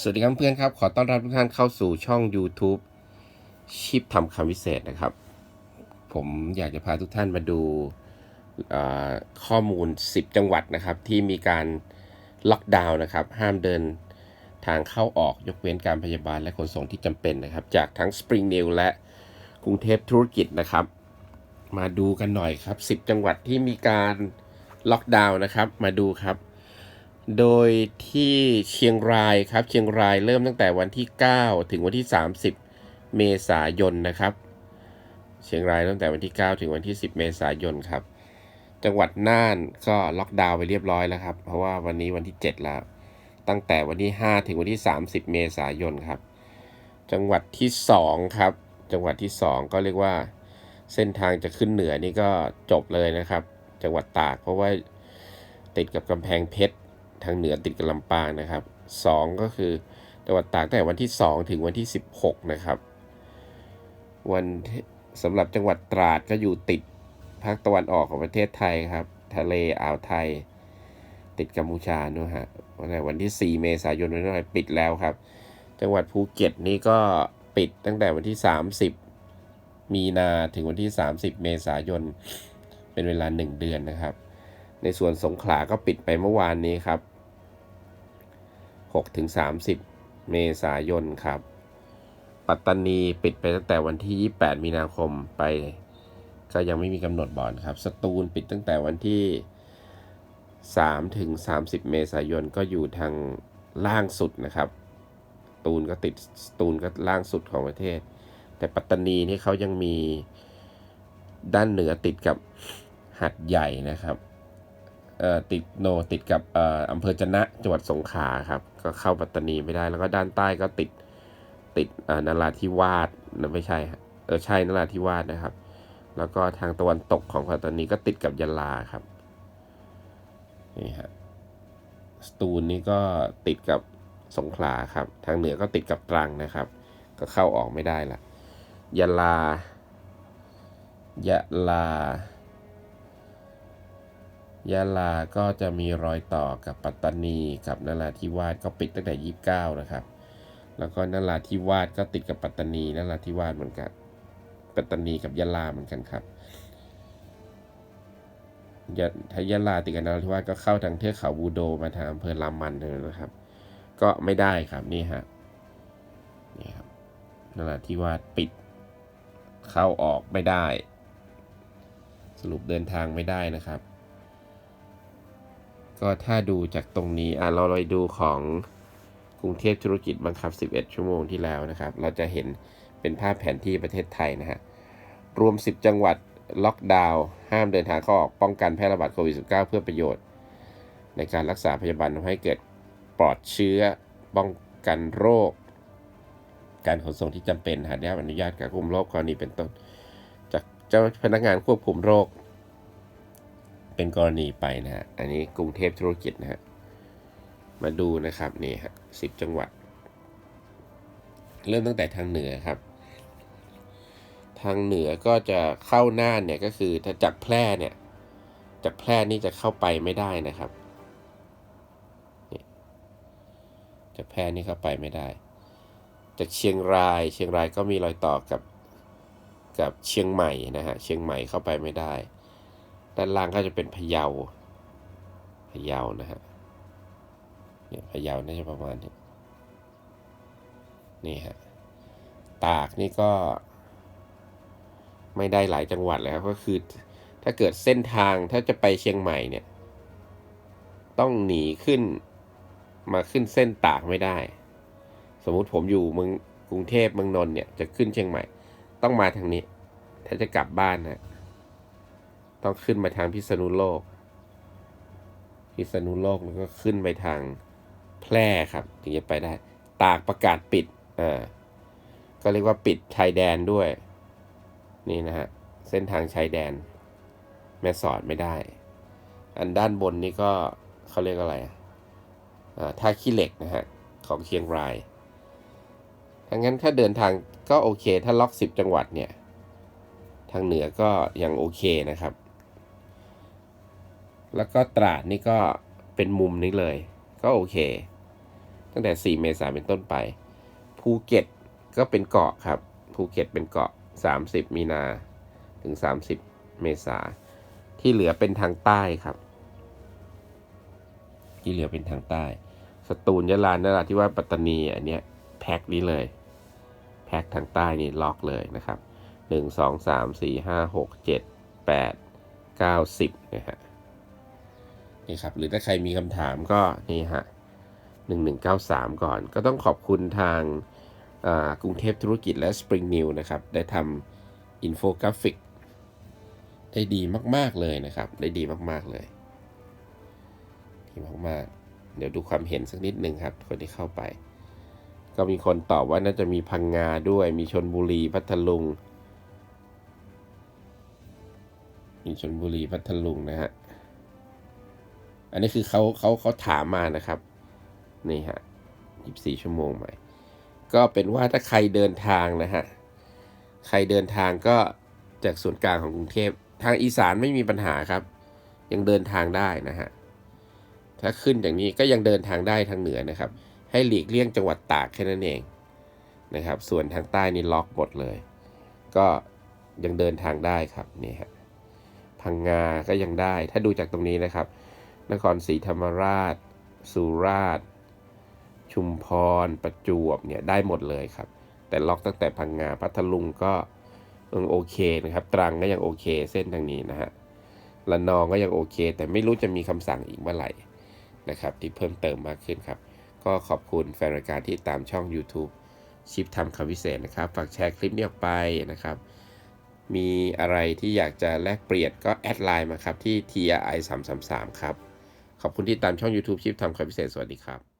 สวัสดีครับเพื่อนครับ ขอต้อนรับทุกท่านเข้าสู่ช่อง YouTube ชิปทำคำวิเศษนะครับ ผมอยากจะพาทุกท่านมาดูข้อมูล 10 จังหวัดนะครับ ที่มีการล็อกดาวน์นะครับ ห้ามเดินทางเข้าออกยกเว้นการพยาบาลและขนส่งที่จำเป็นนะครับ จากทั้ง Spring New และกรุงเทพธุรกิจนะครับ มาดูกันหน่อยครับ 10 จังหวัดที่มีการล็อกดาวน์นะครับ มาดูครับ โดยที่เชียงรายครับ เชียงรายเริ่มตั้งแต่วันที่ 9 ถึงวันที่ 30 เมษายนนะครับ เชียงรายตั้งแต่วันที่ 9 ถึงวันที่ 10 เมษายนครับ จังหวัดน่านก็ล็อกดาวน์ไปเรียบร้อยแล้วครับ เพราะว่าวันนี้วันที่ 7 แล้ว ตั้งแต่วันที่ 5 ถึงวันที่ 30 เมษายนครับ จังหวัดที่ 2 ครับ จังหวัดที่ 2 ก็เรียกว่าเส้นทางจะขึ้นเหนือนี่ก็จบเลยนะครับ จังหวัดตากเพราะว่าติดกับกำแพงเพชร ทางเหนือติดกับลำปางนะครับ 2 ก็คือจังหวัดตากตั้งแต่วันที่ 2 ถึงวันที่ 16 นะครับ วันสำหรับจังหวัดตราดก็อยู่ติดภาคตะวันออกของประเทศไทยครับ ทะเลอ่าวไทย ติดกัมพูชาด้วยฮะวันไหนวันที่ 4 เมษายนวันนั้นปิดแล้วครับ จังหวัดภูเก็ตนี่ก็ปิดตั้งแต่วันที่ 30 มีนาถึงวันที่ 30 เมษายนเป็นเวลา 1 เดือนนะครับ ในส่วนสงขลาก็ปิดไปเมื่อวานนี้ครับ 6 ถึง 30 เมษายนครับ ปัตตานีปิดไปตั้งแต่วันที่ 28 มีนาคมไป ก็ยังไม่มีกำหนดบอลครับ สตูลปิดตั้งแต่วันที่ 3 ถึง 30 เมษายนก็อยู่ทางล่างสุดนะครับ ตูนก็ติดสตูนก็ล่างสุดของประเทศ แต่ปัตตานีนี่เขายังมีด้านเหนือติดกับหัดใหญ่นะครับ ติดโนติดกับอออำเภอจะนะจังหวัดสงขลาครับ ก็เข้าปัตตานีไม่ได้แล้วก็ด้านใต้ก็ติดติดนราธิวาสนะไม่ใช่เออใช่นราธิวาสนะครับ แล้วก็ทางตะวันตกของปัตตานีก็ติดกับยะลาครับนี่ฮะสตูลนี่ก็ติดกับสงขลาครับ ทางเหนือก็ติดกับตรังนะครับ ก็เข้าออกไม่ได้ละยะลายะลา ยะลาก็จะมีรอยต่อกับปัตตานีกับนราธิวาสก็ปิดตั้งแต่ 29 นะครับ แล้วก็นราธิวาสก็ติดกับปัตตานีนราธิวาสเหมือนกัน ปัตตานีกับยะลาเหมือนกันครับยะถ้ายะลาติดกับนราธิวาสก็เข้าทางเทือกเขาบูโดมาทางอำเภอลามันเลยนะครับ ก็ไม่ได้ครับนี่ฮะนี่ครับนราธิวาสปิด เข้าออกไม่ได้ สรุปเดินทางไม่ได้นะครับ ก็ถ้าดูจากตรงนี้อะเราเลยดูของกรุงเทพธุรกิจบังคับ 11 ชั่วโมงที่แล้วนะครับ เราจะเห็นเป็นภาพแผนที่ประเทศไทยนะฮะ รวม 10 จังหวัดล็อกดาวน์ห้ามเดินทางเข้าออกป้องกันแพร่ระบาดโควิด -19 เพื่อประโยชน์ ในการรักษาพยาบาลทำให้เกิดปลอดเชื้อป้องกันโรค การขนส่งที่จำเป็นหากได้รับอนุญาตการควบคุมโรคกรณีเป็นต้น จากเจ้าพนักงานควบคุมโรค เป็นกรณีไปนะฮะ อันนี้กรุงเทพธุรกิจนะฮะ มาดูนะครับนี่ฮะสิบจังหวัด เริ่มตั้งแต่ทางเหนือครับ ทางเหนือก็จะเข้าน่านเนี่ยก็คือถ้าจากแพร่เนี่ย จากแพร่นี่จะเข้าไปไม่ได้นะครับจากแพร่นี่เข้าไปไม่ได้ จากเชียงราย เชียงรายก็มีรอยต่อกับกับเชียงใหม่นะฮะ เชียงใหม่เข้าไปไม่ได้ ด้านล่างก็จะเป็นพะเยาพะเยานะฮะเนี่ยพะเยาน่าจะประมาณนี้นี่ฮะตากนี่ก็ ไม่ได้หลายจังหวัดแล้วก็คือ ถ้าเกิดเส้นทางถ้าจะไปเชียงใหม่เนี่ย ต้องหนีขึ้นมาขึ้นเส้นตากไม่ได้ สมมุติผมอยู่เมืองกรุงเทพเมืองนนท์เนี่ยจะขึ้นเชียงใหม่ ต้องมาทางนี้ ถ้าจะกลับบ้านนะ ต้องขึ้นมาทางพิษณุโลก พิษณุโลกแล้วก็ขึ้นไปทางแพร่ครับ ถึงจะไปได้ ตากประกาศปิดอ่าก็เรียกว่าปิดชายแดนด้วย นี่นะฮะ เส้นทางชายแดน แม่สอดไม่ได้ อันด้านบนนี่ก็เขาเรียกอะไรอะอ่าท่าขี้เหล็กนะฮะ ของเชียงรายทั้งนั้นถ้าเดินทางก็โอเค ถ้าล็อกสิบจังหวัดเนี่ย ทางเหนือก็ยังโอเคนะครับ แล้วก็ตราดนี่ก็เป็นมุมนี้เลย ก็โอเค ตั้งแต่ 4 เมษายนเป็นต้นไป ภูเก็ตก็เป็นเกาะครับ ภูเก็ตเป็นเกาะ 30 มีนา ถึง 30 เมษา ที่เหลือเป็นทางใต้ครับ ที่เหลือเป็นทางใต้ สตูลยะลานราธิวาสปัตตานีอันเนี้ยแพ็คนี้เลย แพ็คทางใต้นี่ล็อกเลยนะครับหนึ่งสองสามสี่ห้าหกเจ็ดแปดเก้าสิบนะฮะ นี่ครับหรือถ้าใครมีคำถามก็นี่ฮะหนึ่งหนึ่งเก้าสามก่อน ก็ต้องขอบคุณทางกรุงเทพธุรกิจและ Spring New นะครับ ได้ทำอินโฟกราฟิก ได้ดีมาก ๆ เลยนะครับ ได้ดีมาก ๆ เลย ดีมาก ๆ เดี๋ยวดูความเห็นสักนิดหนึ่งครับ คนที่เข้าไป ก็มีคนตอบว่าน่าจะมีพังงาด้วยมีชนบุรีพัทลุง มีชนบุรีพัทลุงนะฮะ อันนี้คือเขาเขาเขาถามมานะครับ นี่ฮะ24 ชั่วโมงใหม่ ก็เป็นว่าถ้าใครเดินทางนะฮะ ใครเดินทางก็จากส่วนกลางของกรุงเทพ ทางอีสานไม่มีปัญหาครับ ยังเดินทางได้นะฮะ ถ้าขึ้นอย่างนี้ก็ยังเดินทางได้ทางเหนือนะครับ ให้หลีกเลี่ยงจังหวัดตากแค่นั้นเองนะครับ ส่วนทางใต้นี่ล็อกหมดเลย ก็ยังเดินทางได้ครับนี่ฮะ พังงาก็ยังได้ ถ้าดูจากตรงนี้นะครับ นครศรีธรรมราช สุราษฎร์ชุมพร ประจวบเนี่ยได้หมดเลยครับ แต่ล็อกตั้งแต่พังงาพัทลุงก็ยังโอเคนะครับ ตรังก็ยังโอเคเส้นทางนี้นะฮะละนองก็ยังโอเค แต่ไม่รู้จะมีคำสั่งอีกเมื่อไหร่นะครับ ที่เพิ่มเติมมากขึ้นครับ ก็ขอบคุณแฟนรายการที่ตามช่อง YouTube ชิปทำคำพิเศษนะครับ ฝากแชร์คลิปนี้ออกไปนะครับ มีอะไรที่อยากจะแลกเปลี่ยนก็แอดไลน์มาครับที่ TRI 333ครับ ขอบคุณที่ตามช่อง YouTube ชิปทำคำพิเศษ สวัสดีครับ